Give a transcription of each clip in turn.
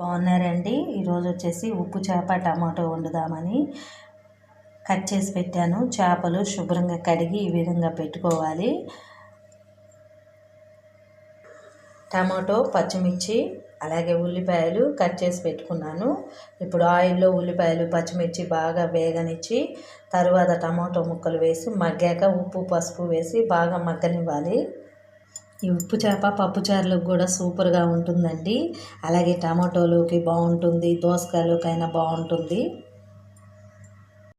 బాగున్నారండి. ఈరోజు వచ్చేసి ఉప్పు చేప టమాటో వండుదామని కట్ చేసి పెట్టాను. చేపలు శుభ్రంగా కడిగి ఈ విధంగా పెట్టుకోవాలి. టమాటో పచ్చిమిర్చి అలాగే ఉల్లిపాయలు కట్ చేసి పెట్టుకున్నాను. ఇప్పుడు ఆయిల్లో ఉల్లిపాయలు పచ్చిమిర్చి బాగా వేగనిచ్చి తర్వాత టమాటో ముక్కలు వేసి మగ్గాక ఉప్పు పసుపు వేసి బాగా మగ్గనివ్వాలి. ఈ ఉప్పు చేప పప్పు చారులకు కూడా సూపర్గా ఉంటుందండి. అలాగే టమాటోలోకి బాగుంటుంది దోసకాయలోకైనా బాగుంటుంది.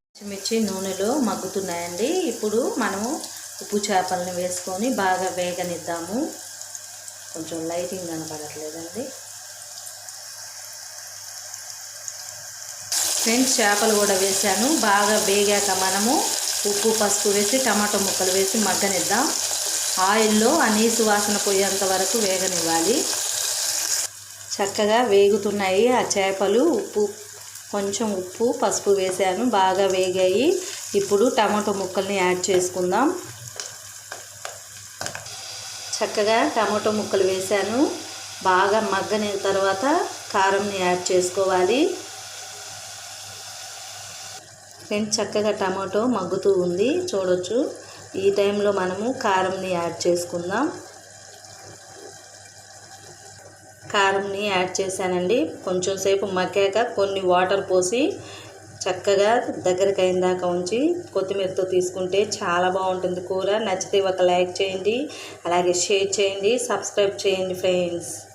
పచ్చిమిర్చి నూనెలో మగ్గుతున్నాయండి. ఇప్పుడు మనము ఉప్పు చేపలను వేసుకొని బాగా వేగనిద్దాము. కొంచెం లైటింగ్ కనపడట్లేదండి. ఫ్రెండ్స్ చేపలు కూడా వేసాను బాగా వేగాక మనము ఉప్పు పసుపు వేసి టమాటో ముక్కలు వేసి మగ్గనిద్దాం. ఆయిల్లో ఆ వాసన పోయేంత వరకు వేగనివ్వాలి. చక్కగా వేగుతున్నాయి ఆ చేపలు. ఉప్పు కొంచెం ఉప్పు పసుపు వేసాను బాగా వేగాయి. ఇప్పుడు టమాటో ముక్కల్ని యాడ్ చేసుకుందాం. చక్కగా టమాటో ముక్కలు వేసాను బాగా మగ్గని తర్వాత కారంని యాడ్ చేసుకోవాలి. ఫ్రెండ్స్ చక్కగా టమాటో మగ్గుతూ ఉంది. చూడొచ్చు. ఈ టైంలో మనము కారంని యాడ్ చేసుకుందాం. కారంని యాడ్ చేశానండి. కొంచెం సేపు మగ్గాక కొన్ని వాటర్ పోసి చక్కగా దగ్గరికి అయిన దాకా ఉంచి కొత్తిమీరతో తీసుకుంటే చాలా బాగుంటుంది కూర. నచ్చితే ఒక లైక్ చేయండి. అలాగే షేర్ చేయండి. సబ్స్క్రైబ్ చేయండి ఫ్రెండ్స్.